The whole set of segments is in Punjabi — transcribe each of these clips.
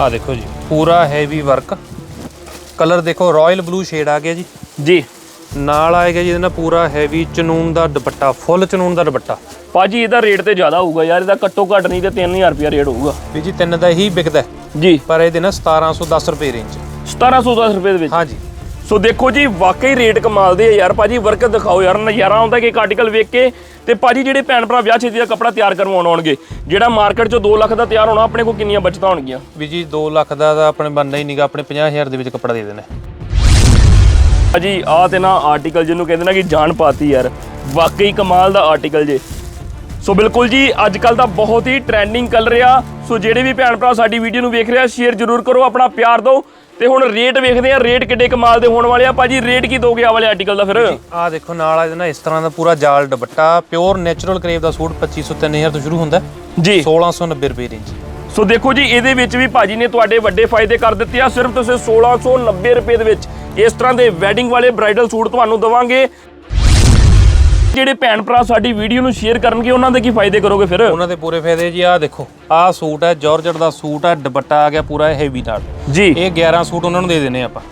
ਆ ਦੇਖੋ ਜੀ ਪੂਰਾ ਹੈਵੀ ਵਰਕ ਕਲਰ ਦੇਖੋ ਰਾਇਲ ਬਲੂ ਸ਼ੇਡ ਆ ਗਿਆ ਜੀ। ਜੀ। ਨਾਲ ਆਏਗਾ ਜੀ ਇਹਦੇ ਨਾਲ ਪੂਰਾ ਹੈਵੀ ਚਨੂਨ ਦਾ ਦੁਪੱਟਾ ਫੁੱਲ ਚਨੂਨ ਦਾ ਦੁਪੱਟਾ। ਭਾਜੀ ਇਹਦਾ ਰੇਟ ਤੇ ਜ਼ਿਆਦਾ ਹੋਊਗਾ ਯਾਰ ਇਹਦਾ ਘੱਟੋ ਘੱਟ ਨਹੀਂ ਤੇ 3000 ਰੁਪਿਆ ਰੇਟ ਹੋਊਗਾ। ਵੀ ਜੀ ਤਿੰਨ ਦਾ ਹੀ ਵਿਕਦਾ। ਹੈ, ਜੀ। ਪਰ ਇਹਦੇ ਨਾਲ 1710 ਰੁਪਏ ਰੇਂਜ 1710 ਰੁਪਏ ਦੇ ਵਿੱਚ। ਹਾਂਜੀ। ਸੋ ਦੇਖੋ ਜੀ ਵਾਕਈ ਰੇਟ ਕਮਾਲ ਦੇ ਆ ਯਾਰ। ਭਾਜੀ ਵਰਕ ਦਿਖਾਓ ਯਾਰ ਨਜ਼ਾਰਾ ਆਉਂਦਾ ਕਿ ਇੱਕ ਆਰਟੀਕਲ ਵੇਖ ਕੇ ਤੇ ਭਾਜੀ ਜਿਹੜੇ ਭੈਣ ਭਰਾ ਵਿਆਹ ਛੇਤੀ ਦਾ ਕੱਪੜਾ ਤਿਆਰ ਕਰਵਾਉਣ ਆਉਣਗੇ। ਜਿਹੜਾ ਮਾਰਕੀਟ 'ਚੋਂ 2 ਲੱਖ ਦਾ ਤਿਆਰ ਹੋਣਾ ਆਪਣੇ ਕੋਲ ਕਿੰਨੀਆਂ ਬਚਤਾਂ ਹੋਣਗੀਆਂ? ਵੀ ਜੀ 2 ਲੱਖ ਦਾ ਤਾਂ ਆਪਣੇ ਬੰਦਾ ਹੀ ਨਹੀਂਗਾ ਆਪਣੇ 50000 ਦੇ ਵਿੱਚ ਕੱਪੜਾ ਦੇ ਦੇਣਾ। ਭਾਜੀ ਆਹ ਤੇ ਨਾ ਆਰਟੀਕਲ ਜਿਹਨੂੰ ਕਹਿੰਦੇ ਨਾ ਕਿ ਜਾਨ ਪਾਤੀ ਯਾਰ। ਵਾਕਈ ਕਮਾਲ ਦਾ ਆਰਟੀਕਲ ਜੇ। ਸੋ ਬਿਲਕੁਲ ਜੀ ਅੱਜ ਕੱਲ ਦਾ ਬਹੁਤ ਹੀ ਟ੍ਰੈਂਡਿੰਗ ਕਲਰ ਆ ਸੋ ਜਿਹੜੇ ਵੀ ਭੈਣ ਭਰਾ ਸਾਡੀ ਵੀਡੀਓ ਨੂੰ ਵੇਖ ਰਹੇ ਸ਼ੇਅਰ ਜ਼ਰੂਰ ਕਰੋ ਆਪਣਾ ਪਿਆਰ ਦਿਓ। ਤੇ ਹੁਣ ਰੇਟ ਵੇਖਦੇ ਆ ਰੇਟ ਕਿੱਡੇ ਕਮਾਲ ਦੇ ਹੋਣ ਵਾਲੇ ਆ। ਭਾਜੀ ਰੇਟ ਕੀ ਦੋਗੇ ਆ ਵਾਲੇ ਆਰਟੀਕਲ ਦਾ ਫਿਰ? ਆ ਦੇਖੋ ਨਾਲ ਆ ਨਾਲ ਇਸ ਤਰ੍ਹਾਂ ਦਾ ਪੂਰਾ ਜਾਲ ਦੁਪੱਟਾ ਪਿਓਰ ਨੇਚਰਲ ਕਰੇਵ ਦਾ ਸੂਟ 2500 3000 ਤੋਂ ਸ਼ੁਰੂ ਹੁੰਦਾ। ਜੀ। 1690 ਰੁਪਏ ਰੇਂਜ ਸੋ ਦੇਖੋ ਜੀ ਇਹਦੇ ਵਿੱਚ ਵੀ ਭਾਜੀ ਨੇ ਤੁਹਾਡੇ ਵੱਡੇ ਫਾਇਦੇ ਕਰ ਦਿੱਤੇ ਆ। ਸਿਰਫ ਤੁਸੀਂ 1690 ਰੁਪਏ ਦੇ ਵਿੱਚ ਇਸ ਤਰ੍ਹਾਂ ਦੇ ਵੈਡਿੰਗ ਵਾਲੇ ਬ੍ਰਾਈਡਲ ਸੂਟ ਤੁਹਾਨੂੰ ਦਵਾਂਗੇ। ਜਿਹੜੇ ਭੈਣ ਭਰਾ ਸਾਡੀ ਵੀਡੀਓ ਨੂੰ ਸ਼ੇਅਰ ਕਰਨਗੇ ਉਹਨਾਂ ਦੇ ਕੀ ਫਾਇਦੇ ਕਰੋਗੇ ਫਿਰ? ਉਹਨਾਂ ਦੇ ਪੂਰੇ ਫਾਇਦੇ ਜੀ ਆ ਦੇਖੋ ਆ ਸੂਟ ਹੈ ਜਾਰਜਟ ਦਾ ਸੂਟ ਹੈ ਦੁਪੱਟਾ ਆ ਗਿਆ ਪੂਰਾ ਹੈਵੀ ਨਾਲ। ਜੀ। ਇਹ 11 ਸੂਟ ਉਹਨਾਂ ਨੂੰ ਦੇ ਦੇਣੇ ਆਪਾਂ।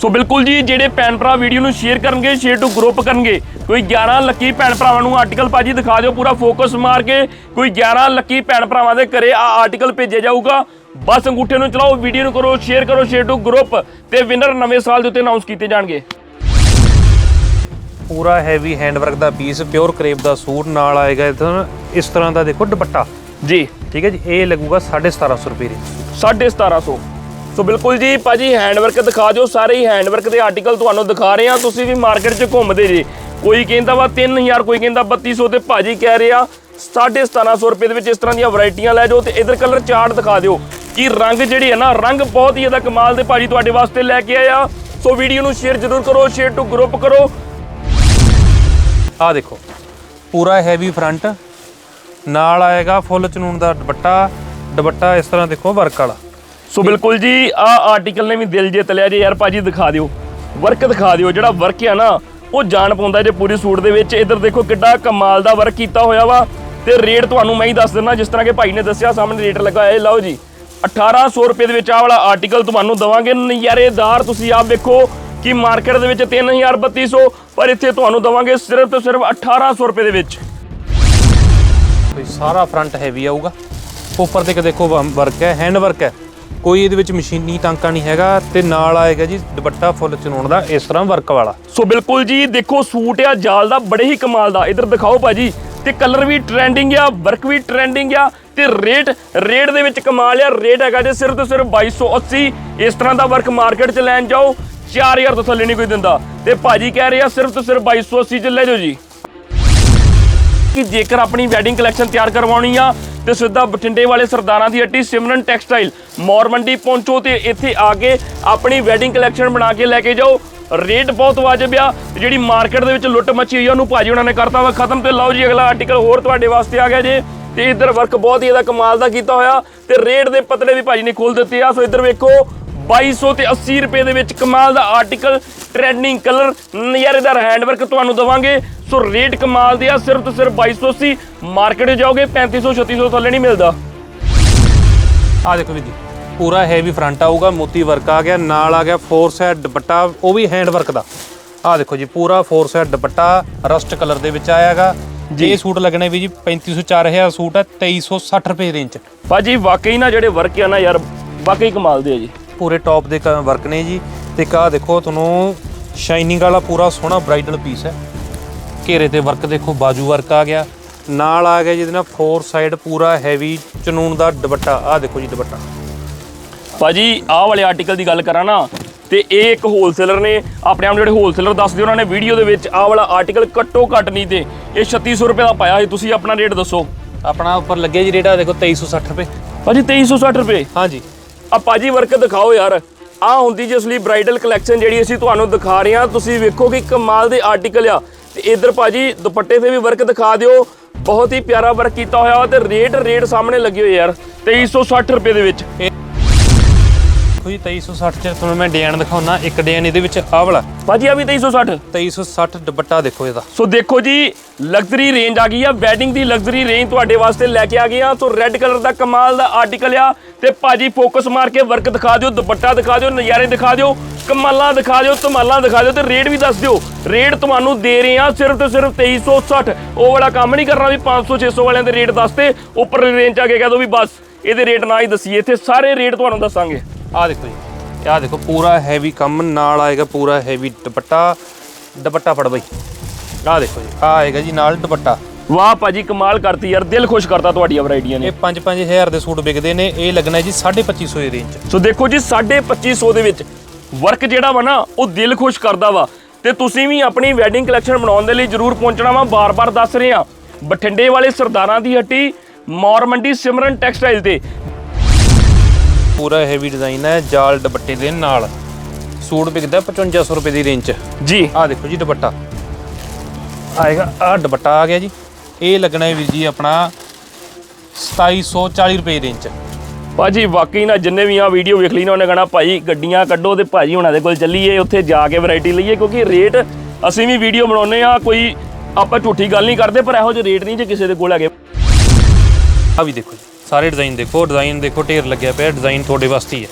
ਸੋ ਬਿਲਕੁਲ ਜੀ ਜਿਹੜੇ ਭੈਣ ਭਰਾ ਵੀਡੀਓ ਨੂੰ ਸ਼ੇਅਰ ਕਰਨਗੇ ਸ਼ੇਅਰ ਟੂ ਗਰੁੱਪ ਕਰਨਗੇ ਕੋਈ 11 ਲੱਕੀ ਭੈਣ ਭਰਾਵਾਂ ਨੂੰ ਆਰਟੀਕਲ ਭਾਜੀ ਦਿਖਾ ਦਿਓ ਪੂਰਾ ਫੋਕਸ ਮਾਰ ਕੇ ਕੋਈ 11 ਲੱਕੀ ਭੈਣ ਭਰਾਵਾਂ ਦੇ ਘਰੇ ਆ ਆਰਟੀਕਲ ਭੇਜਿਆ ਜਾਊਗਾ। ਬਸ ਅੰਗੂਠੇ ਨੂੰ ਚਲਾਓ ਵੀਡੀਓ ਨੂੰ ਕਰੋ ਸ਼ੇਅਰ ਕਰੋ ਸ਼ੇਅਰ ਟੂ ਗਰੁੱਪ ਤੇ ਵਿਨਰ ਨਵੇਂ ਸਾਲ ਦੇ ਉੱਤੇ ਅਨਾਉਂਸ ਕੀਤੇ ਜਾਣਗੇ। ਪੂਰਾ ਹੈਵੀ ਹੈਂਡਵਰਕ ਦਾ ਪੀਸ ਪਿਓਰ ਕਰੇਵ ਦਾ ਸੂਟ ਨਾਲ ਆਏਗਾ ਇਧਰ ਇਸ ਤਰ੍ਹਾਂ ਦਾ ਦੇਖੋ ਦੁਪੱਟਾ। ਜੀ। ਠੀਕ ਹੈ ਜੀ ਇਹ ਲੱਗੂਗਾ 1750 ਰੁਪਏ ਦੀ 1750 ਸੋ। ਬਿਲਕੁਲ ਜੀ ਭਾਜੀ ਹੈਂਡਵਰਕ ਦਿਖਾ ਦਿਓ ਸਾਰੇ ਹੀ ਹੈਂਡਵਰਕ ਦੇ ਆਰਟੀਕਲ ਤੁਹਾਨੂੰ ਦਿਖਾ ਰਹੇ ਆ ਤੁਸੀਂ ਵੀ ਮਾਰਕੀਟ 'ਚ ਘੁੰਮਦੇ ਜੀ। ਕੋਈ ਕਹਿੰਦਾ ਵਾ 3000 ਕੋਈ ਕਹਿੰਦਾ 3200 ਤੇ ਭਾਜੀ ਕਹਿ ਰਿਹਾ 1750 ਰੁਪਏ ਦੇ ਵਿੱਚ ਇਸ ਤਰ੍ਹਾਂ ਦੀਆਂ ਵੈਰਾਈਟੀਆਂ ਲੈ ਜਾਓ ਤੇ ਇਧਰ ਕਲਰ ਚਾਰਟ ਦਿਖਾ ਦਿਓ ਕਿ ਰੰਗ ਜਿਹੜੀ ਹੈ ਨਾ ਰੰਗ ਬਹੁਤ ਹੀ ਇਹਦਾ ਕਮਾਲ ਦੇ ਭਾਜੀ ਤੁਹਾਡੇ ਵਾਸਤੇ ਲੈ ਕੇ ਆਇਆ। ਸੋ ਵੀਡੀਓ ਨੂੰ ਸ਼ੇਅਰ ਜ਼ਰੂਰ ਕਰੋ ਸ਼ੇਅਰ ਟੂ ਗਰੁੱਪ ਕਰੋ। ਆ ਦੇਖੋ ਪੂਰਾ ਹੈਵੀ ਫਰੰਟ ਨਾਲ ਆਏਗਾ ਫੁੱਲ ਚਨੂਨ ਦਾ ਦੁਪੱਟਾ ਦੁਪੱਟਾ ਇਸ ਤਰ੍ਹਾਂ ਦੇਖੋ ਵਰਕ ਵਾਲਾ। ਸੋ ਬਿਲਕੁਲ ਜੀ ਆ ਆਰਟੀਕਲ ਨੇ ਵੀ ਦਿਲ ਜਿੱਤ ਲਿਆ ਜੇ ਯਾਰ ਭਾਜੀ ਦਿਖਾ ਦਿਓ। ਵਰਕ ਦਿਖਾ ਦਿਓ ਜਿਹੜਾ ਵਰਕ ਆ ਨਾ ਉਹ ਜਾਣ ਪਾਉਂਦਾ ਜੇ ਪੂਰੀ ਸੂਟ ਦੇ ਵਿੱਚ। ਇਧਰ ਦੇਖੋ ਕਿੱਡਾ ਕਮਾਲ ਦਾ ਵਰਕ ਕੀਤਾ ਹੋਇਆ ਵਾ। ਤੇ ਰੇਟ ਤੁਹਾਨੂੰ ਮੈਂ ਹੀ ਦੱਸ ਦਿੰਦਾ ਜਿਸ ਤਰ੍ਹਾਂ ਕਿ ਭਾਈ ਨੇ ਦੱਸਿਆ ਸਾਹਮਣੇ ਰੇਟ ਲੱਗਾ ਇਹ ਲਓ ਜੀ। 1800 ਰੁਪਏ ਦੇ ਵਿੱਚ ਆਹ ਵਾਲਾ ਆਰਟੀਕਲ ਤੁਹਾਨੂੰ ਦਵਾਂਗੇ। ਨਜ਼ਾਰੇਦਾਰ ਤੁਸੀਂ ਆਪ ਵੇਖੋ ਕਿ ਮਾਰਕੀਟ ਦੇ ਵਿੱਚ 3200 ਪਰ ਇੱਥੇ ਤੁਹਾਨੂੰ ਦਵਾਂਗੇ ਸਿਰਫ ਤੇ ਸਿਰਫ 1800 ਰੁਪਏ ਦੇ ਵਿੱਚ। ਕੋਈ ਸਾਰਾ ਫਰੰਟ ਹੈਵੀ ਆਊਗਾ। ਉੱਪਰ ਤੇ ਦੇਖੋ ਵਰਕ ਹੈ ਹੈਂਡ ਵਰਕ ਹੈ। ਕੋਈ ਇਹਦੇ ਵਿੱਚ ਮਸ਼ੀਨੀ ਟਾਂਕਾ ਨਹੀਂ ਹੈਗਾ ਤੇ ਨਾਲ ਆਏਗਾ ਜੀ ਦੁਪੱਟਾ ਫੁੱਲ ਚਨੂਨ ਦਾ ਇਸ ਤਰ੍ਹਾਂ ਵਰਕ ਵਾਲਾ। ਸੋ ਬਿਲਕੁਲ ਜੀ ਦੇਖੋ ਸੂਟ ਆ ਜਾਲ ਦਾ ਬੜੇ ਹੀ ਕਮਾਲ ਦਾ। ਇਧਰ ਦਿਖਾਓ ਭਾਜੀ ਤੇ ਕਲਰ ਵੀ ਟ੍ਰੈਂਡਿੰਗ ਆ ਵਰਕ ਵੀ ਟ੍ਰੈਂਡਿੰਗ ਆ ਤੇ ਰੇਟ ਰੇਟ ਦੇ ਵਿੱਚ ਕਮਾਲ ਆ। ਰੇਟ ਹੈਗਾ ਜੇ ਸਿਰਫ ਤੇ ਸਿਰਫ 2280 ਇਸ ਤਰ੍ਹਾਂ ਦਾ ਵਰਕ ਮਾਰਕੀਟ 'ਚ ਲੈਣ ਜਾਓ। 4000 ਤੋਂ ਥੱਲੇ ਨਹੀਂ ਕੋਈ ਦਿੰਦਾ। ਤੇ ਭਾਜੀ ਕਹਿ ਰਹੇ ਆ, ਸਿਰਫ ਤੇ ਸਿਰਫ 2280 'ਚ ਲੈ ਜਾਓ ਜੀ। ਕਿ ਜੇਕਰ ਆਪਣੀ ਵੈਡਿੰਗ ਕਲੈਕਸ਼ਨ ਤਿਆਰ ਕਰਵਾਉਣੀ ਆ, ਤੇ ਸਿੱਧਾ ਬਠਿੰਡੇ ਵਾਲੇ ਸਰਦਾਰਾਂ ਦੀ ਹੱਟੀ ਸਿਮਰਨ ਟੈਕਸਟਾਈਲ ਮੌਰ ਮੰਡੀ ਪਹੁੰਚੋ ਤੇ ਇੱਥੇ ਆ ਕੇ ਆਪਣੀ ਵੈਡਿੰਗ ਕਲੈਕਸ਼ਨ ਬਣਾ ਕੇ ਲੈ ਕੇ ਜਾਓ। ਰੇਟ ਬਹੁਤ ਵਾਜਬ ਆ ਤੇ ਜਿਹੜੀ ਮਾਰਕੀਟ ਦੇ ਵਿੱਚ ਲੁੱਟ ਮੱਚੀ ਹੋਈ ਆ, ਉਹਨੂੰ ਭਾਜੀ ਉਹਨਾਂ ਨੇ ਕਰਤਾ ਵਾ ਖਤਮ। ਤੇ ਲਓ ਜੀ, ਅਗਲਾ ਆਰਟੀਕਲ ਹੋਰ ਤੁਹਾਡੇ ਵਾਸਤੇ ਆ ਗਿਆ ਜੇ। ਤੇ ਇੱਧਰ ਵਰਕ ਬਹੁਤ ਹੀ ਇਹਦਾ ਕਮਾਲ ਦਾ ਕੀਤਾ ਹੋਇਆ, ਤੇ ਰੇਟ ਦੇ ਪਤਲੇ ਵੀ ਭਾਜੀ ਨੇ ਖੋਲ ਦਿੱਤੇ ਆ। ਸੋ ਇੱਧਰ ਵੇਖੋ 2200 ਤੇ 80 ਰੁਪਏ ਦੇ ਵਿੱਚ ਕਮਾਲ ਦਾ ਆਰਟੀਕਲ ਟ੍ਰੈਂਡਿੰਗ ਕਲਰ ਨਜ਼ਾਰੇਦਾਰ ਹੈਂਡਵਰਕ ਤੁਹਾਨੂੰ ਦਵਾਂਗੇ। ਸੋ ਰੇਟ ਕਮਾਲ ਦੇ ਆ ਸਿਰਫ ਤੇ ਸਿਰਫ 2280 ਮਾਰਕੀਟ ਜਾਓਗੇ 3500 3600 ਥੱਲੇ ਨਹੀਂ ਮਿਲਦਾ। ਆ ਦੇਖੋ ਵੀਰ ਜੀ ਪੂਰਾ ਹੈਵੀ ਫਰੰਟ ਆਊਗਾ ਮੋਤੀ ਵਰਕ ਆ ਗਿਆ ਨਾਲ ਆ ਗਿਆ ਫੋਰ ਸਾਈਡ ਦੁਪੱਟਾ ਉਹ ਵੀ ਹੈਂਡ ਵਰਕ ਦਾ। ਆ ਦੇਖੋ ਜੀ ਪੂਰਾ ਫੋਰ ਸਾਈਡ ਦੁਪੱਟਾ ਰਸਟ ਕਲਰ ਦੇ ਵਿੱਚ ਆਇਆਗਾ ਇਹ ਸੂਟ ਲੱਗਣੇ ਵੀ ਜੀ 3500 4000 ਸੂਟ ਹੈ 2360 ਰੁਪਏ ਰੇਂਜ ਚ ਭਾਜੀ ਵਾਕਈ ਨਾ ਜਿਹੜੇ ਵਰਕ ਆ ਨਾ ਯਾਰ ਵਾਕਈ ਕਮਾਲ ਦੇ ਆ ਜੀ। ਪੂਰੇ ਟੌਪ ਦੇ ਵਰਕ ਨੇ ਜੀ। ਤੇ ਕਾ ਦੇਖੋ ਤੁਹਾਨੂੰ ਸ਼ਾਈਨਿੰਗ ਵਾਲਾ ਪੂਰਾ ਸੋਹਣਾ ਬ੍ਰਾਈਡਲ ਪੀਸ ਹੈ। ਘੇਰੇ ਤੇ ਵਰਕ ਦੇਖੋ ਬਾਜੂ ਵਰਕ ਆ ਗਿਆ। ਨਾਲ ਆ ਗਿਆ ਜਿਹਦੇ ਨਾਲ ਫੋਰ ਸਾਈਡ ਪੂਰਾ ਹੈਵੀ ਚਨੂਨ ਦਾ ਦੁਪੱਟਾ। ਆ ਦੇਖੋ ਜੀ ਦੁਪੱਟਾ। ਭਾਜੀ ਆਹ ਵਾਲੇ ਆਰਟੀਕਲ ਦੀ ਗੱਲ ਕਰਾਂ ਨਾ ਤੇ ਇਹ ਇੱਕ ਹੋਲਸੇਲਰ ਨੇ ਆਪਣੇ ਆਪ ਜਿਹੜੇ ਹੋਲਸੇਲਰ ਦੱਸਦੇ ਉਹਨਾਂ ਨੇ ਵੀਡੀਓ ਦੇ ਵਿੱਚ ਆਹ ਵਾਲਾ ਆਰਟੀਕਲ ਘੱਟੋ ਘੱਟ ਨਹੀਂ ਤੇ ਇਹ 3600 ਰੁਪਏ ਦਾ ਪਾਇਆ ਸੀ ਤੁਸੀਂ ਆਪਣਾ ਰੇਟ ਦੱਸੋ। ਆਪਣਾ ਉੱਪਰ ਲੱਗਿਆ ਜੀ ਰੇਟ ਆ ਦੇਖੋ 2360 ਰੁਪਏ। ਭਾਜੀ 2360 ਰੁਪਏ? ਹਾਂਜੀ। ਆ ਭਾਜੀ ਵਰਕ ਦਿਖਾਓ ਯਾਰ। ਆ ਹੁੰਦੀ ਜਿਸ ਲਈ ਬ੍ਰਾਈਡਲ ਕਲੈਕਸ਼ਨ ਜਿਹੜੀ ਅਸੀਂ ਤੁਹਾਨੂੰ ਦਿਖਾ ਰਹੇ ਹਾਂ। ਤੁਸੀਂ ਵੇਖੋ ਕਿ ਕਮਾਲ ਦੇ ਆਰਟੀਕਲ ਆ। ਤੇ ਇਧਰ ਭਾਜੀ ਦੁਪੱਟੇ ਤੇ ਵੀ ਵਰਕ ਦਿਖਾ ਦਿਓ। ਬਹੁਤ ਹੀ ਪਿਆਰਾ ਵਰਕ ਕੀਤਾ ਹੋਇਆ ਤੇ ਰੇਟ ਰੇਟ ਸਾਹਮਣੇ ਲੱਗੇ ਹੋਏ ਯਾਰ। 2360 ਰੁਪਏ ਦੇ ਵਿੱਚ। ਦੇਖੋ ਜੀ 2360 ਚ ਤੁਹਾਨੂੰ ਮੈਂ ਡਿਜ਼ਾਈਨ ਦਿਖਾਉਣਾ ਇੱਕ ਡਿਜ਼ਾਈਨ ਇਹਦੇ ਵਿੱਚ ਆਹ ਵਾਲਾ। ਭਾਜੀ ਆ ਵੀ 2360 2360 ਦੁਪੱਟਾ ਦੇਖੋ ਇਹਦਾ। ਸੋ ਦੇਖੋ ਜੀ ਲਗਜ਼ਰੀ ਰੇਂਜ ਆ ਗਈ ਆ ਵੈਡਿੰਗ ਦੀ ਲਗਜ਼ਰੀ ਰੇਂਜ ਤੁਹਾਡੇ ਵਾਸਤੇ ਲੈ ਕੇ ਆ ਗਏ ਆ। ਸੋ ਰੈੱਡ ਕਲਰ ਦਾ ਕਮਾਲ ਦਾ ਆਰਟੀਕਲ ਆ ਤੇ ਭਾਜੀ ਫੋਕਸ ਮਾਰ ਕੇ ਵਰਕ ਦਿਖਾ ਦਿਓ ਦੁਪੱਟਾ ਦਿਖਾ ਦਿਓ ਨਜ਼ਾਰੇ ਦਿਖਾ ਦਿਓ ਕਮਾਲਾਂ ਦਿਖਾ ਦਿਓ ਧਮਾਲਾਂ ਦਿਖਾ ਦਿਓ ਤੇ ਰੇਟ ਵੀ ਦੱਸ ਦਿਓ। ਰੇਟ ਤੁਹਾਨੂੰ ਦੇ ਰਹੇ ਆ ਸਿਰਫ ਤੇ ਸਿਰਫ 2360 ਉਹ ਵਾਲਾ ਕੰਮ ਨਹੀਂ ਕਰਨਾ ਵੀ 500 600 ਵਾਲਿਆਂ ਦੇ ਰੇਟ ਦੱਸਦੇ ਉੱਪਰ ਰੇਂਜ ਆ ਕੇ ਕਹਿ ਦੋ ਵੀ ਬਸ ਇਹਦੇ ਰੇਟ ਨਾ ਹੀ ਦਸੀਏ ਇੱਥੇ ਸਾਰੇ ਰੇਟ ਤੁਹਾਨੂੰ ਦੱਸਾਂਗੇ। ਆਹ ਦੇਖੋ ਜੀ ਆਹ ਦੇਖੋ ਪੂਰਾ ਹੈਵੀ ਕੰਮ ਨਾਲ ਆਏਗਾ ਪੂਰਾ ਹੈਵੀ ਦੁਪੱਟਾ। ਦੁਪੱਟਾ ਫੜ ਬਈ। ਆਹ ਦੇਖੋ ਜੀ ਆਹ ਆਏਗਾ ਜੀ ਨਾਲ ਦੁਪੱਟਾ। ਵਾਹ ਭਾਜੀ ਕਮਾਲ ਕਰਤੀ ਯਾਰ ਦਿਲ ਖੁਸ਼ ਕਰਤਾ ਤੁਹਾਡੀਆਂ ਵੈਰਾਈਟੀਆਂ ਨੇ। ਇਹ 5-5000 ਦੇ ਸੂਟ ਵਿਕਦੇ ਨੇ ਇਹ ਲੱਗਣਾ ਜੀ 2550 ਦੀ ਰੇਂਜ ਸੋ ਦੇਖੋ ਜੀ 2550 ਦੇ ਵਿੱਚ ਵਰਕ ਜਿਹੜਾ ਵਾ ਨਾ ਉਹ ਦਿਲ ਖੁਸ਼ ਕਰਦਾ ਵਾ। ਤੇ ਤੁਸੀਂ ਵੀ ਆਪਣੀ ਵੈਡਿੰਗ ਕਲੈਕਸ਼ਨ ਬਣਾਉਣ ਦੇ ਲਈ ਜਰੂਰ ਪਹੁੰਚਣਾ ਵਾ ਬਾਰ-ਬਾਰ ਦੱਸ ਰਹੇ ਆ ਬਠਿੰਡੇ ਵਾਲੇ ਸਰਦਾਰਾਂ ਦੀ ਹੱਟੀ ਮੌਰ ਮੰਡੀ ਸਿਮਰਨ ਟੈਕਸਟਾਈਲ ਤੇ। ਪੂਰਾ ਹੈਵੀ ਡਿਜ਼ਾਈਨ ਹੈ ਜਾਲ ਦੁਪੱਟੇ ਦੇ ਨਾਲ। ਸੂਟ ਵਿਕਦਾ 5500 ਰੁਪਏ ਦੀ ਰੇਂਜ 'ਚ। ਜੀ। ਆਹ ਦੇਖੋ ਜੀ ਦੁਪੱਟਾ। ਆਏਗਾ ਆਹ ਦੁਪੱਟਾ ਆ ਗਿਆ ਜੀ। ਇਹ ਲੱਗਣਾ ਹੈ ਵੀਰ ਜੀ ਆਪਣਾ 2740 ਰੁਪਏ ਦੀ ਰੇਂਜ 'ਚ। ਭਾਜੀ ਵਾਕਈ ਨਾ ਜਿੰਨੇ ਵੀ ਆ ਵੀਡੀਓ ਵੇਖ ਲਈ ਨਾ ਉਹਨੇ ਕਹਣਾ ਭਾਈ ਗੱਡੀਆਂ ਕੱਢੋ ਤੇ ਭਾਜੀ ਹੁਣਾਂ ਦੇ ਕੋਲ ਚੱਲੀਏ ਉੱਥੇ ਜਾ ਕੇ ਵੈਰਾਈਟੀ ਲਈਏ ਕਿਉਂਕਿ ਰੇਟ ਅਸੀਂ ਵੀ ਵੀਡੀਓ ਬਣਾਉਨੇ ਆ ਕੋਈ ਆਪਾਂ ਝੂਠੀ ਗੱਲ ਨਹੀਂ ਕਰਦੇ ਪਰ ਇਹੋ ਜਿਹੇ ਰੇਟ ਨਹੀਂ ਜੇ ਕਿਸੇ ਦੇ ਕੋਲ ਹੈਗੇ। ਆ ਵੀ ਦੇਖੋ ਜੀ। ਸਾਰੇ ਡਿਜ਼ਾਈਨ ਦੇਖੋ ਡਿਜ਼ਾਈਨ ਦੇਖੋ, ਢੇਰ ਲੱਗਿਆ ਪਿਆ ਡਿਜ਼ਾਈਨ ਤੁਹਾਡੇ ਵਾਸਤੇ ਹੀ ਹੈ।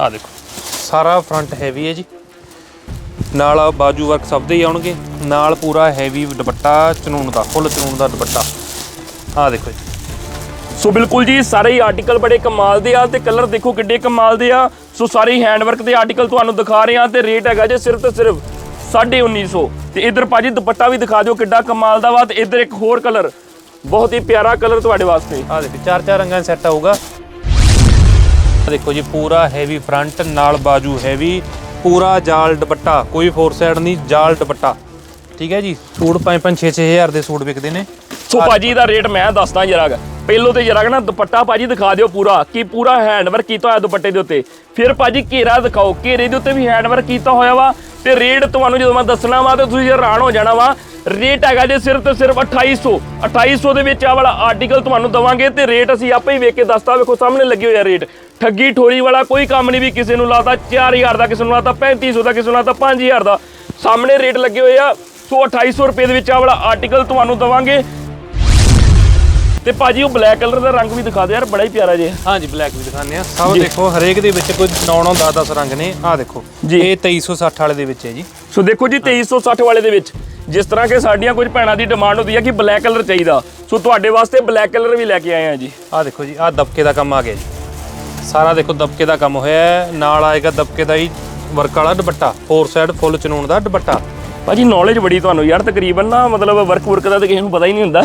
ਆ ਦੇਖੋ, ਸਾਰਾ ਫਰੰਟ ਹੈਵੀ ਹੈ ਜੀ। ਨਾਲ ਬਾਜੂ ਵਰਕ ਸਭ ਦੇ ਹੀ ਆਉਣਗੇ। ਨਾਲ ਪੂਰਾ ਹੈਵੀ ਦੁਪੱਟਾ, ਚਨੂਨ ਦਾ ਫੁੱਲ ਚਨੂਨ ਦਾ ਦੁਪੱਟਾ। ਆ ਦੇਖੋ ਜੀ। ਸੋ ਬਿਲਕੁਲ ਜੀ, ਸਾਰੇ ਹੀ ਆਰਟੀਕਲ ਬੜੇ ਕਮਾਲ ਦੇ ਆ ਤੇ ਕਲਰ ਦੇਖੋ ਕਿੱਡੇ ਕਮਾਲ ਦੇ ਆ। ਸੋ ਸਾਰੇ ਹੈਂਡਵਰਕ ਦੇ ਆਰਟੀਕਲ ਤੁਹਾਨੂੰ ਦਿਖਾ ਰਹੇ ਆ ਤੇ ਰੇਟ ਹੈਗਾ ਜੇ ਸਿਰਫ ਤੇ ਸਿਰਫ 1950 ਤੇ ਇਧਰ ਭਾਜੀ ਦੁਪੱਟਾ ਵੀ ਦਿਖਾ ਦਿਓ ਕਿੱਡਾ ਕਮਾਲ ਦਾ ਵਾ ਤੇ ਇਧਰ ਇੱਕ ਹੋਰ ਕਲਰ ਬਹੁਤ ਹੀ ਪਿਆਰਾ ਕਲਰ ਤੁਹਾਡੇ ਵਾਸਤੇ। ਆ ਦੇਖੋ ਚਾਰ ਚਾਰ ਰੰਗਾਂ ਦਾ ਸੈੱਟ ਆਊਗਾ। ਦੇਖੋ ਜੀ ਪੂਰਾ ਹੈਵੀ ਫਰੰਟ ਨਾਲ ਬਾਜੂ ਹੈਵੀ ਪੂਰਾ ਜਾਲ ਦੁਪੱਟਾ ਕੋਈ ਫੋਰ ਸਾਈਡ ਨਹੀਂ ਜਾਲ ਦੁਪੱਟਾ। ਠੀਕ ਹੈ ਜੀ ਸੂਟ 5 5 6 6000 ਦੇ ਸੂਟ ਵਿਕਦੇ ਨੇ। ਸੋ ਭਾਜੀ ਦਾ ਰੇਟ ਮੈਂ ਦੱਸਦਾ ਜਰਾ ਪਹਿਲੋਂ ਤੇ ਜਰਾ ਨਾ ਦੁਪੱਟਾ ਭਾਜੀ ਦਿਖਾ ਦਿਓ ਪੂਰਾ, ਕਿ ਪੂਰਾ ਹੈਂਡਵਰਕ ਕੀਤਾ ਹੋਇਆ ਦੁਪੱਟੇ ਦੇ ਉੱਤੇ। ਫਿਰ ਭਾਜੀ ਘੇਰਾ ਦਿਖਾਓ, ਘੇਰੇ ਦੇ ਉੱਤੇ ਵੀ ਹੈਂਡਵਰਕ ਕੀਤਾ ਹੋਇਆ ਵਾ ਤੇ ਰੇਟ ਤੁਹਾਨੂੰ ਜਦੋਂ ਮੈਂ ਦੱਸਣਾ ਵਾ ਤੇ ਤੁਸੀਂ ਹੈਰਾਨ ਹੋ ਜਾਣਾ ਵਾ। ਰੇਟ ਹੈਗਾ ਜੇ ਸਿਰਫ ਤੇ ਸਿਰਫ 2800 2800 ਦੇ ਵਿੱਚ ਆ ਵਾਲਾ ਆਰਟੀਕਲ ਤੁਹਾਨੂੰ ਦਵਾਂਗੇ ਤੇ ਰੇਟ ਅਸੀਂ ਆਪੇ ਹੀ ਵੇਖ ਕੇ ਦੱਸਤਾ, ਵੇਖੋ ਸਾਹਮਣੇ ਲੱਗੇ ਆ ਰੇਟ ਠੱਗੀ ਠੋਰੀ ਵਾਲਾ ਕੋਈ ਕੰਮ ਨਹੀਂ ਵੀ ਕਿਸੇ ਨੂੰ ਲਾਤਾ 4000 ਦਾ ਕਿਸੇ ਨੂੰ ਲਾਤਾ 3500 ਦਾ ਕਿਸੇ ਨੂੰ ਲਾਤਾ 5000 ਦਾ। ਸਾਹਮਣੇ ਰੇਟ ਲੱਗੇ ਹੋਏ ਆ, ਸੋ 2800 ਰੁਪਏ ਦੇ ਵਿੱਚ ਆ ਵਾਲਾ ਆਰਟੀਕਲ ਤੁਹਾਨੂੰ ਦਵਾਂਗੇ। ਤੇ ਭਾਜੀ ਉਹ ਬਲੈਕ ਕਲਰ ਦਾ ਰੰਗ ਵੀ ਦਿਖਾ ਦਿਓ ਯਾਰ ਬੜਾ ਹੀ ਪਿਆਰਾ ਜੇ ਹਾਂਜੀ ਬਲੈਕ ਵੀ ਦਿਖਾਉਂਦੇ ਆ ਸਭ। ਦੇਖੋ ਹਰੇਕ ਦੇ ਵਿੱਚ ਕੋਈ 9 9 10 10 ਰੰਗ ਨੇ। ਆ ਦੇਖੋ। ਇਹ 2360 ਵਾਲੇ ਦੇ ਵਿੱਚ ਹੈ ਜੀ। ਸੋ ਦੇਖੋ ਜੀ 2360 ਵਾਲੇ ਦੇ ਵਿੱਚ ਜਿਸ ਤਰ੍ਹਾਂ ਕਿ ਸਾਡੀਆਂ ਕੁਝ ਭੈਣਾਂ ਦੀ ਡਿਮਾਂਡ ਹੁੰਦੀ ਹੈ ਕਿ ਬਲੈਕ ਕਲਰ ਚਾਹੀਦਾ। ਸੋ ਤੁਹਾਡੇ ਵਾਸਤੇ ਬਲੈਕ ਕਲਰ ਵੀ ਲੈ ਕੇ ਆਏ ਆ ਜੀ। ਆ ਦੇਖੋ ਜੀ ਆ ਦਬਕੇ ਦਾ ਕੰਮ ਆ ਗਿਆ ਜੀ। ਸਾਰਾ ਦੇਖੋ ਦਬਕੇ ਦਾ ਕੰਮ ਹੋਇਆ ਹੈ। ਨਾਲ ਆਏਗਾ ਦਬਕੇ ਦਾ ਹੀ ਵਰਕ ਵਾਲਾ ਦੁਪੱਟਾ ਫੋਰ ਸਾਈਡ ਫੁੱਲ ਚਨੂਨ ਦਾ ਦੁਪੱਟਾ। ਭਾਜੀ ਨੌਲੇਜ ਬੜੀ ਤੁਹਾਨੂੰ ਯਾਰ ਤਕਰੀਬਨ ਨਾ ਮਤਲਬ ਵਰਕ ਵਰਕ ਦਾ ਤਾਂ ਕਿਸੇ ਨੂੰ ਪਤਾ ਹੀ ਨਹੀਂ ਹੁੰਦਾ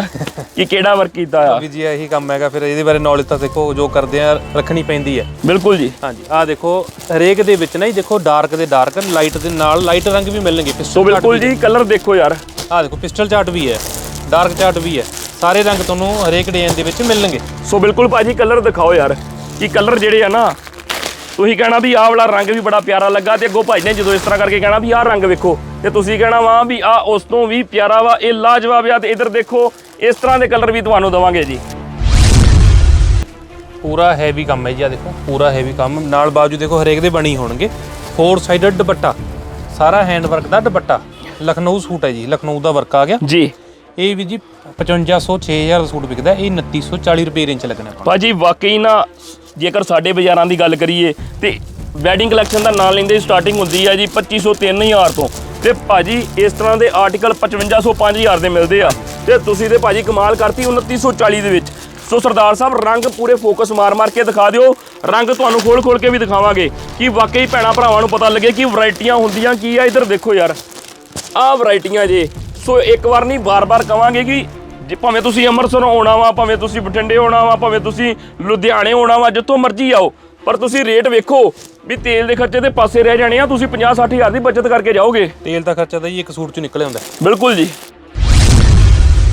ਕਿ ਕਿਹੜਾ ਵਰਕ ਕੀਤਾ ਆ ਵੀ ਜੀ ਇਹੀ ਕੰਮ ਹੈਗਾ ਫਿਰ ਇਹਦੇ ਬਾਰੇ ਨੌਲੇਜ ਤਾਂ ਦੇਖੋ ਜੋ ਕਰਦੇ ਆ ਰੱਖਣੀ ਪੈਂਦੀ ਹੈ। ਬਿਲਕੁਲ ਜੀ। ਹਾਂਜੀ ਆ ਦੇਖੋ ਹਰੇਕ ਦੇ ਵਿੱਚ ਨਾ ਹੀ ਦੇਖੋ ਡਾਰਕ ਦੇ ਡਾਰਕ ਲਾਈਟ ਦੇ ਨਾਲ ਲਾਈਟ ਰੰਗ ਵੀ ਮਿਲਣਗੇ ਸੋ ਪਿਸਟਲ ਬਿਲਕੁਲ ਜੀ ਕਲਰ ਦੇਖੋ ਯਾਰ। ਆ ਦੇਖੋ ਪਿਸਟਲ ਚਾਰਟ ਵੀ ਹੈ ਡਾਰਕ ਚਾਰਟ ਵੀ ਹੈ ਸਾਰੇ ਰੰਗ ਤੁਹਾਨੂੰ ਹਰੇਕ ਡਿਜ਼ਾਈਨ ਦੇ ਵਿੱਚ ਮਿਲਣਗੇ। ਸੋ ਬਿਲਕੁਲ ਭਾਜੀ ਕਲਰ ਦਿਖਾਓ ਯਾਰ ਕਿ ਕਲਰ ਜਿਹੜੇ ਆ ਨਾ ਤੁਸੀਂ ਕਹਿਣਾ ਵੀ ਆਹ ਵਾਲਾ ਰੰਗ ਵੀ ਬੜਾ ਪਿਆਰਾ ਲੱਗਾ ਤੇ ਅੱਗੋਂ ਭਾਈ ਨੇ ਜਦੋਂ ਇਸ ਤਰ੍ਹਾਂ ਕਰਕੇ ਕਹਿਣਾ ਵੀ ਆਹ ਰੰਗ ਵੇਖੋ ਤੇ ਤੁਸੀਂ ਕਹਿਣਾ ਵਾ ਵੀ ਆ ਉਸ ਤੋਂ ਵੀ ਪਿਆਰਾ ਵਾ ਇਹ ਲਾਜਵਾਬ ਆ ਤੇ ਇਧਰ ਦੇਖੋ ਇਸ ਤਰ੍ਹਾਂ ਦੇ ਕਲਰ ਵੀ ਤੁਹਾਨੂੰ ਦਵਾਂਗੇ ਜੀ। ਪੂਰਾ ਹੈਵੀ ਕੰਮ ਹੈ ਜੀ ਆ ਦੇਖੋ ਪੂਰਾ ਹੈਵੀ ਕੰਮ। ਨਾਲ ਬਾਜੂ ਦੇਖੋ ਹਰੇਕ ਦੇ ਬਣੀ ਹੋਣਗੇ। ਫੋਰ ਸਾਈਡਡ ਦੁਪੱਟਾ ਸਾਰਾ ਹੈਂਡ ਵਰਕ ਦਾ ਦੁਪੱਟਾ। ਲਖਨਊ ਸੂਟ ਹੈ ਜੀ ਲਖਨਊ ਦਾ ਵਰਕ ਆ ਗਿਆ। ਜੀ। ਇਹ ਵੀ ਜੀ 5500 6000 ਦਾ ਸੂਟ ਵਿਕਦਾ ਇਹ 2940 ਰੁਪਏ ਰੇਂਜ ਲੱਗਣਾ ਆਪਾਂ ਭਾਜੀ ਵਾਕਈ ਨਾ ਜੇਕਰ ਸਾਡੇ ਬਾਜ਼ਾਰਾਂ ਦੀ ਗੱਲ ਕਰੀਏ ਤੇ ਵੈਡਿੰਗ ਕਲੈਕਸ਼ਨ ਦਾ ਨਾਂ ਲੈਂਦੇ ਸਟਾਰਟਿੰਗ ਹੁੰਦੀ ਹੈ ਜੀ 2500 3000 ਤੋਂ। ਤੇ ਭਾਜੀ ਇਸ ਤਰ੍ਹਾਂ ਦੇ ਆਰਟੀਕਲ 5500 5000 ਦੇ ਮਿਲਦੇ ਆ। ਤੇ ਤੁਸੀਂ ਤੇ ਭਾਜੀ ਕਮਾਲ ਕਰਤੀ 2940 ਦੇ ਵਿੱਚ। ਸੋ ਸਰਦਾਰ ਸਾਹਿਬ, ਰੰਗ ਪੂਰੇ ਫੋਕਸ ਮਾਰ-ਮਾਰ ਕੇ ਦਿਖਾ ਦਿਓ। ਰੰਗ ਤੁਹਾਨੂੰ ਖੋਲ-ਖੋਲ ਕੇ ਵੀ ਦਿਖਾਵਾਂਗੇ ਕਿ ਵਾਕਈ ਭੈਣਾ ਭਰਾਵਾਂ ਨੂੰ ਪਤਾ ਲੱਗੇ ਕਿ ਵੈਰਾਈਟੀਆਂ ਹੁੰਦੀਆਂ ਕੀ ਆ। ਇੱਧਰ ਦੇਖੋ ਯਾਰ, ਆਹ ਵੈਰਾਈਟੀਆਂ ਜੇ। ਸੋ ਇੱਕ ਵਾਰ ਨਹੀਂ ਬਾਰ-ਬਾਰ ਕਵਾਂਗੇ ਕਿ ਜੇ ਭਾਵੇਂ ਤੁਸੀਂ ਅੰਮ੍ਰਿਤਸਰੋਂ ਆਉਣਾ ਵਾ ਭਾਵੇਂ ਤੁਸੀਂ ਬਠਿੰਡੇ ਆਉਣਾ ਵਾ ਭਾਵੇਂ ਤੁਸੀਂ ਲੁਧਿਆਣੇ ਆਉਣਾ ਵਾ ਜਿੱਥੋਂ ਮਰਜ਼ੀ ਆਓ ਪਰ ਤੁਸੀਂ ਰੇਟ ਵੇਖੋ ਵੀ ਤੇਲ ਦੇ ਖਰਚੇ ਦੇ ਪਾਸੇ ਰਹਿ ਜਾਣੇ ਆ ਤੁਸੀਂ 50 ਹਜ਼ਾਰ ਦੀ ਬਚਤ ਕਰਕੇ ਜਾਓਗੇ। ਤੇਲ ਦਾ ਖਰਚਾ ਤਾਂ ਜੀ ਇੱਕ ਸੂਟ ਚੋਂ ਨਿਕਲ ਆਉਂਦਾ। ਬਿਲਕੁਲ ਜੀ।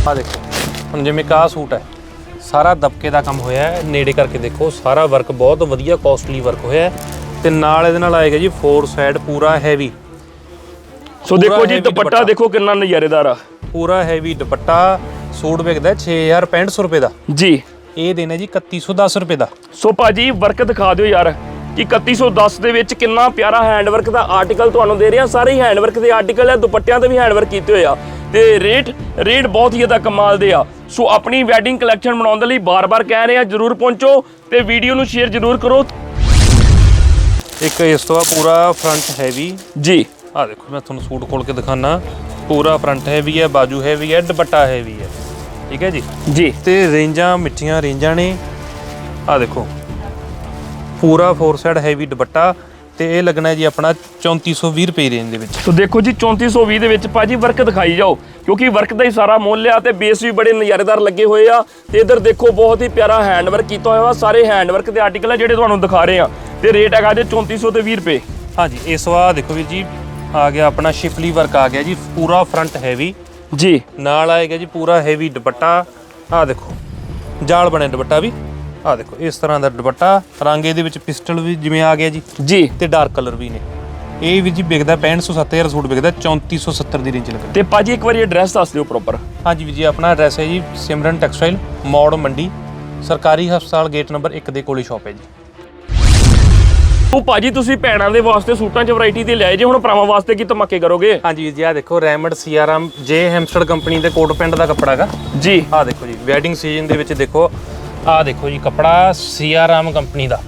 ਆ ਦੇਖੋ ਹੁਣ ਜਿਵੇਂ ਕਾ ਸੂਟ ਹੈ ਸਾਰਾ ਦਬਕੇ ਦਾ ਕੰਮ ਹੋਇਆ ਹੈ ਨੇੜੇ ਕਰਕੇ ਦੇਖੋ ਸਾਰਾ ਵਰਕ ਬਹੁਤ ਵਧੀਆ ਕਾਸਟਲੀ ਵਰਕ ਹੋਇਆ ਹੈ ਤੇ ਨਾਲ ਇਹਦੇ ਨਾਲ ਆਏਗਾ ਜੀ ਫੋਰ ਸਾਈਡ ਪੂਰਾ ਹੈਵੀ ਸੋ ਦੇਖੋ ਜੀ ਦੁਪੱਟਾ। ਦੇਖੋ ਕਿੰਨਾ ਨਜ਼ਾਰੇਦਾਰ ਆ। ਪੂਰਾ ਹੈਵੀ ਦੁਪੱਟਾ ਸੂਟ ਵਿਕਦਾ 6500 ਰੁਪਏ ਦਾ। ਜੀ। ਇਹ ਦੇਣਾ ਜੀ 3110 ਰੁਪਏ ਦਾ। ਸੋ ਭਾਜੀ ਵਰਕ ਦਿਖਾ ਦਿਓ ਯਾਰ ਕਿ 3110 ਦੇ ਵਿੱਚ ਕਿੰਨਾ ਪਿਆਰਾ ਹੈਂਡਵਰਕ ਦਾ ਆਰਟੀਕਲ ਤੁਹਾਨੂੰ ਦੇ ਰਹੇ। ਹਾਂ ਸਾਰੇ ਹੀ ਹੈਂਡਵਰਕ ਦੇ ਆਰਟੀਕਲ ਆ ਦੁਪੱਟਿਆਂ ਤੇ ਵੀ ਹੈਂਡਵਰਕ ਕੀਤੇ ਹੋਏ ਆ। ਤੇ ਰੇਟ ਰੇਟ ਬਹੁਤ ਹੀ ਜ਼ਿਆਦਾ ਕਮਾਲ ਦੇ ਆ। ਸੋ ਆਪਣੀ ਵੈਡਿੰਗ ਕਲੈਕਸ਼ਨ ਬਣਾਉਣ ਦੇ ਲਈ ਬਾਰ-ਬਾਰ ਕਹਿ ਰਹੇ ਆ ਜਰੂਰ ਪਹੁੰਚੋ ਤੇ ਵੀਡੀਓ ਨੂੰ ਸ਼ੇਅਰ ਜਰੂਰ ਕਰੋ। ਇੱਕ ਇਸ ਤੋਂ ਬਾਅਦ ਪੂਰਾ ਫਰੰਟ ਹੈਵੀ ਜੀ। ਆ ਦੇਖੋ ਮੈਂ ਤੁਹਾਨੂੰ ਸੂਟ ਖੋਲ ਕੇ ਦਿਖਾਣਾ ਪੂਰਾ ਫਰੰਟ ਹੈਵੀ ਹੈ ਬਾਜੂ ਹੈਵੀ ਹੈ ਦੁਪੱਟਾ ਹੈਵੀ ਹੈ। ਠੀਕ ਹੈ ਜੀ? ਜੀ। ਤੇ ਰੇਂਜਾਂ ਮਿੱਠੀਆਂ ਰੇਂਜਾਂ ਨੇ। ਆ ਦੇਖੋ। ਪੂਰਾ ਫੋਰ ਸਾਈਡ ਹੈਵੀ ਦੁਪੱਟਾ ਤੇ ਇਹ ਲੱਗਣਾ ਹੈ ਜੀ ਆਪਣਾ 3420 ਰੁਪਏ ਰੇਂਜ ਦੇ ਵਿੱਚ। ਸੋ ਦੇਖੋ ਜੀ 3420 ਦੇ ਵਿੱਚ ਭਾਜੀ ਵਰਕ ਦਿਖਾਈ ਜਾਓ ਕਿਉਂਕਿ ਵਰਕ ਦਾ ਹੀ ਸਾਰਾ ਮੁੱਲ ਆ ਤੇ ਬੇਸ ਵੀ ਬੜੇ ਨਜ਼ਾਰੇਦਾਰ ਲੱਗੇ ਹੋਏ ਆ ਤੇ ਇਧਰ ਦੇਖੋ ਬਹੁਤ ਹੀ ਪਿਆਰਾ ਹੈਂਡਵਰਕ ਕੀਤਾ ਹੋਇਆ ਵਾ ਸਾਰੇ ਹੈਂਡਵਰਕ ਦੇ ਆਰਟੀਕਲ ਆ ਜਿਹੜੇ ਤੁਹਾਨੂੰ ਦਿਖਾ ਰਹੇ ਆ। ਤੇ ਰੇਟ ਹੈਗਾ ਜੀ 3400 ਤੇ 20 ਰੁਪਏ। ਹਾਂਜੀ ਇਸ ਵਾਰ ਦੇਖੋ ਵੀਰ ਜੀ ਆ ਗਿਆ ਆਪਣਾ ਸ਼ਿਫਲੀ ਵਰਕ ਆ ਗਿਆ ਜੀ ਪੂਰਾ ਫਰੰਟ ਹੈਵੀ ਜੀ। ਨਾਲ ਆਏਗਾ ਜੀ ਪੂਰਾ ਹੈਵੀ ਦੁਪੱਟਾ। ਆ ਦੇਖੋ ਜਾਲ ਬਣਿਆ ਦੁਪੱਟਾ ਵੀ। ਆ ਦੇਖੋ ਇਸ ਤਰ੍ਹਾਂ ਦਾ ਦੁਪੱਟਾ। ਰੰਗ ਇਹਦੇ ਵਿੱਚ ਪਿਸਟਲ ਵੀ ਜਿਵੇਂ ਆ ਗਿਆ ਜੀ। ਜੀ। ਤੇ ਡਾਰਕ ਕਲਰ ਵੀ ਨੇ। ਇਹ ਵੀ ਜੀ ਵਿਕਦਾ 6570 ਸੂਟ ਵਿਕਦਾ 3470 ਦੀ ਰੇਂਜ ਲੱਗਦਾ। ਤੇ ਭਾਜੀ ਇੱਕ ਵਾਰੀ ਐਡਰੈਸ ਦੱਸ ਦਿਓ ਪ੍ਰੋਪਰ ਹਾਂਜੀ ਵੀ ਜੀ ਆਪਣਾ ਐਡਰੈਸ ਹੈ ਜੀ ਸਿਮਰਨ ਟੈਕਸਟਾਈਲ ਮੌੜ ਮੰਡੀ ਸਰਕਾਰੀ ਹਸਪਤਾਲ ਗੇਟ ਨੰਬਰ 1 ਦੇ ਕੋਲੇ ਸ਼ਾਪ ਹੈ ਜੀ। ਉਹ ਭਾਜੀ ਤੁਸੀਂ ਭੈਣਾਂ ਦੇ ਵਾਸਤੇ ਸੂਟਾਂ 'ਚ ਵੈਰਾਈਟੀ ਤੇ ਲਿਆਏ ਜੇ ਹੁਣ ਭਰਾਵਾਂ ਵਾਸਤੇ ਕੀ ਧਮਾਕੇ ਕਰੋਗੇ? ਹਾਂਜੀ ਜੀ ਆ ਦੇਖੋ ਰੈਮਡ ਸੀਆਰਐਮ ਜੇ ਹੈਮਸਟਰ ਕੰਪਨੀ ਦੇ ਕੋਟ ਪੈਂਟ ਦਾ ਕੱਪੜਾ ਹੈਗਾ। ਜੀ। ਆ ਦੇਖੋ ਜੀ ਵੈਡਿੰਗ ਸੀਜ਼ਨ ਦੇ ਵਿੱਚ ਦੇਖੋ ਆ ਦੇਖੋ ਜੀ ਕੱਪੜਾ ਸੀਆਰਐਮ ਕੰਪਨੀ ਦਾ।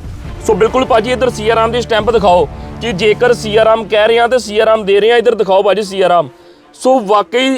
ਸੋ ਬਿਲਕੁਲ ਭਾਜੀ ਇੱਧਰ ਸੀਆਰਾਮ ਦੀ ਸਟੈਂਪ ਦਿਖਾਓ। ਕਿ ਜੇਕਰ ਸੀਆਰਾਮ ਕਹਿ ਰਹੇ ਆ ਤੇ ਸੀਆਰਾਮ ਦੇ ਰਹੇ ਆ ਇੱਧਰ ਦਿਖਾਓ ਭਾਜੀ ਸੀਆਰਾਮ ਸੋ ਵਾਕਈ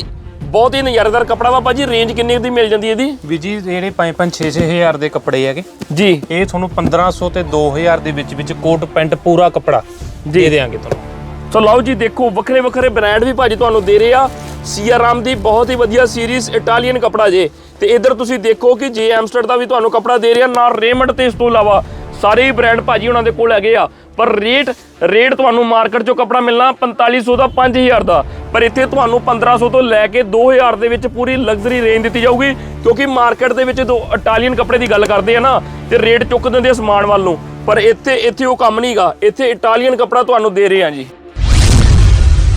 ਬਹੁਤ ਹੀ ਨਜ਼ਾਰੇਦਾਰ ਕਪੜਾ ਵਾ ਭਾਜੀ ਰੇਂਜ ਕਿੰਨੀ ਦੀ ਮਿਲ ਜਾਂਦੀ ਹੈ ਇਹਦੀ? ਵੀ ਜੀ ਜਿਹੜੇ 5-5 6-6 ਹਜ਼ਾਰ ਦੇ ਕੱਪੜੇ ਹੈਗੇ। ਜੀ। ਇਹ ਤੁਹਾਨੂੰ 1500 ਤੇ 2000 ਦੇ ਵਿੱਚ ਵਿੱਚ ਕੋਟ ਪੈਂਟ ਪੂਰਾ ਕੱਪੜਾ ਦੇ ਦੇਾਂਗੇ ਤੁਹਾਨੂੰ। ਸੋ ਲਓ ਜੀ ਦੇਖੋ ਵੱਖਰੇ ਵੱਖਰੇ ਬ੍ਰਾਂਡ ਵੀ ਭਾਜੀ ਤੁਹਾਨੂੰ ਦੇ ਰਹੇ ਆ। ਸੀਆਰਾਮ ਦੀ ਬਹੁਤ ਹੀ ਵਧੀਆ ਸੀਰੀਜ਼ ਇਟਾਲੀਅਨ ਕਪੜਾ ਜੇ। ਤੇ ਇੱਧਰ ਤੁਸੀਂ ਦੇਖੋ ਕਿ ਜੇ ਐਮਸਟਰ ਦਾ ਵੀ ਤੁਹਾਨੂੰ ਕਪੜਾ ਦੇ ਰਿਹਾ ਨਾਲ ਰੇਮੰਡ ਤੇ ਇਸ ਤੋਂ ਇਲਾਵਾ ਸਾਰੇ ਹੀ ਬ੍ਰਾਂਡ ਭਾਜੀ ਉਹਨਾਂ ਦੇ ਕੋਲ ਹੈਗੇ ਆ। ਪਰ ਰੇਟ ਰੇਟ ਤੁਹਾਨੂੰ ਮਾਰਕੀਟ 'ਚੋਂ ਕੱਪੜਾ ਮਿਲਣਾ 4500 ਦਾ 5000 ਦਾ। ਪਰ ਇੱਥੇ ਤੁਹਾਨੂੰ 1500 ਤੋਂ ਲੈ ਕੇ 2000 ਦੇ ਵਿੱਚ ਪੂਰੀ ਲਗਜ਼ਰੀ ਰੇਂਜ ਦਿੱਤੀ ਜਾਊਗੀ, ਕਿਉਂਕਿ ਮਾਰਕੀਟ ਦੇ ਵਿੱਚ ਦੋ ਇਟਾਲੀਅਨ ਕੱਪੜੇ ਦੀ ਗੱਲ ਕਰਦੇ ਆ ਨਾ, ਤੇ ਰੇਟ ਚੁੱਕ ਦਿੰਦੇ ਆ ਸਮਾਨ ਵੱਲ ਨੂੰ। ਪਰ ਇੱਥੇ ਇੱਥੇ ਉਹ ਕੰਮ ਨਹੀਂਗਾ ਇੱਥੇ ਇਟਾਲੀਅਨ ਕੱਪੜਾ ਤੁਹਾਨੂੰ ਦੇ ਰਹੇ ਆ ਜੀ।